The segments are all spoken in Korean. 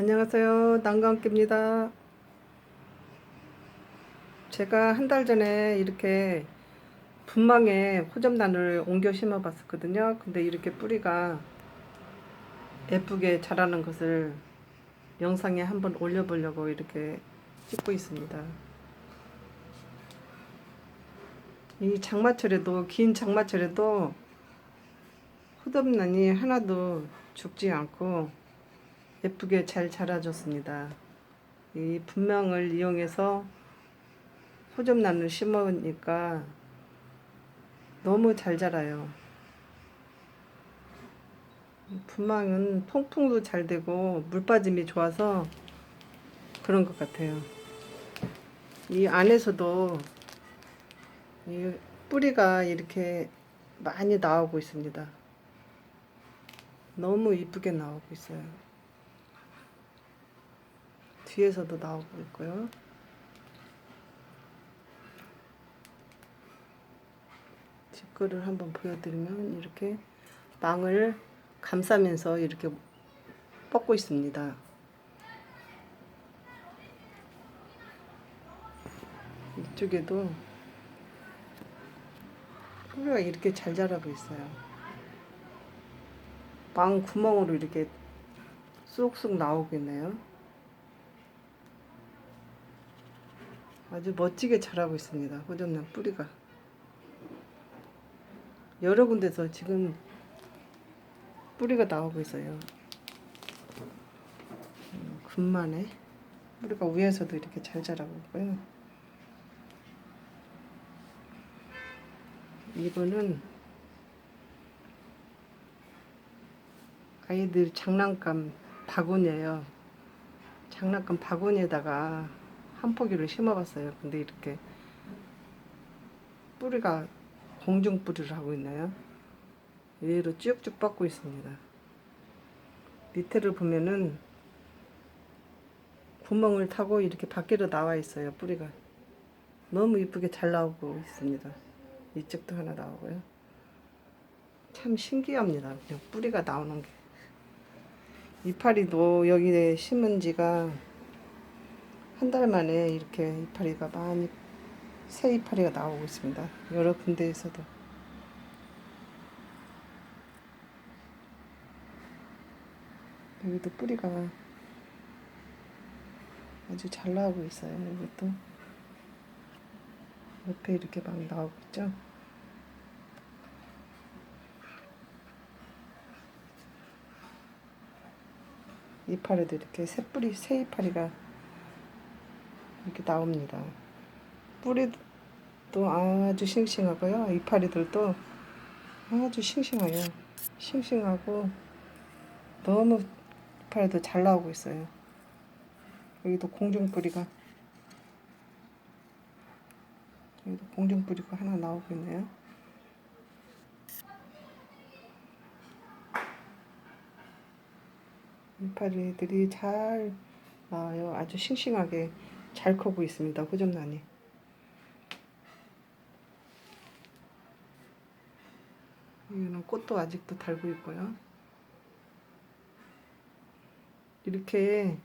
안녕하세요. 난강기입니다. 제가 한 달 전에 이렇게 분망에 호접란을 옮겨 심어 봤었거든요. 근데 이렇게 뿌리가 예쁘게 자라는 것을 영상에 한번 올려보려고 이렇게 찍고 있습니다. 이 장마철에도, 긴 장마철에도 호접란이 하나도 죽지 않고 예쁘게 잘 자라줬습니다. 이 분명을 이용해서 호접란을 심으니까 너무 잘 자라요. 분망은 통풍도 잘 되고 물 빠짐이 좋아서 그런 것 같아요. 이 안에서도 이 뿌리가 이렇게 많이 나오고 있습니다. 너무 이쁘게 나오고 있어요. 뒤에서도 나오고 있고요. 뒷글을 한번 보여드리면 이렇게 망을 감싸면서 이렇게 뻗고 있습니다. 이쪽에도 뿌리가 이렇게 잘 자라고 있어요. 망 구멍으로 이렇게 쏙쏙 나오고 있네요. 아주 멋지게 자라고 있습니다. 호접란 뿌리가. 여러 군데서 지금 뿌리가 나오고 있어요. 음, 금만에 뿌리가 위에서도 이렇게 잘 자라고 있고요. 이거는 아이들 장난감 바구니예요. 장난감 바구니에다가 한 포기를 심어봤어요. 근데 이렇게 뿌리가 공중 뿌리를 하고 있나요? 위로 쭉쭉 뻗고 있습니다. 밑에를 보면은 구멍을 타고 이렇게 밖으로 나와 있어요. 뿌리가 너무 이쁘게 잘 나오고 있습니다. 이쪽도 하나 나오고요. 참 신기합니다. 뿌리가 나오는 게. 이파리도 여기에 심은 지가 한 달 만에 이렇게 이파리가 많이 새 이파리가 나오고 있습니다. 여러 군데에서도. 여기도 뿌리가 아주 잘 나오고 있어요. 이것도 옆에 이렇게 막 나오고 있죠. 이파리도 이렇게 새 뿌리, 새 이파리가 이렇게 나옵니다. 뿌리도 아주 싱싱하고요. 이파리들도 아주 싱싱해요. 싱싱하고 너무 이파리도 잘 나오고 있어요. 여기도 공중뿌리가 여기도 공중뿌리가 하나 나오고 있네요. 이파리들이 잘 나와요. 아주 싱싱하게 잘 커고 있습니다. 호접란이. 여기는 꽃도 아직도 달고 있고요. 이렇게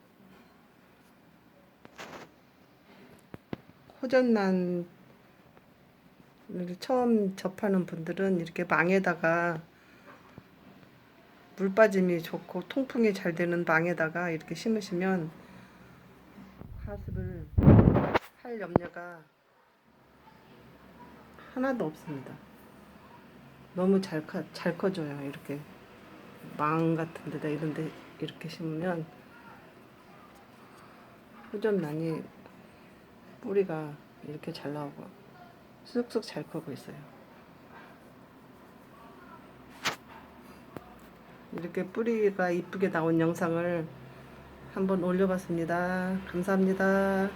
호전란을 처음 접하는 분들은 이렇게 망에다가 물 빠짐이 좋고 통풍이 잘 되는 망에다가 이렇게 심으시면 파습을 할 염려가 하나도 없습니다. 너무 잘, 커, 잘 커져요. 이렇게 망 같은 데다 이런 데 이렇게 심으면 호접란이 뿌리가 이렇게 잘 나오고 쑥쑥 잘 커고 있어요. 이렇게 뿌리가 이쁘게 나온 영상을 한번 올려봤습니다. 감사합니다.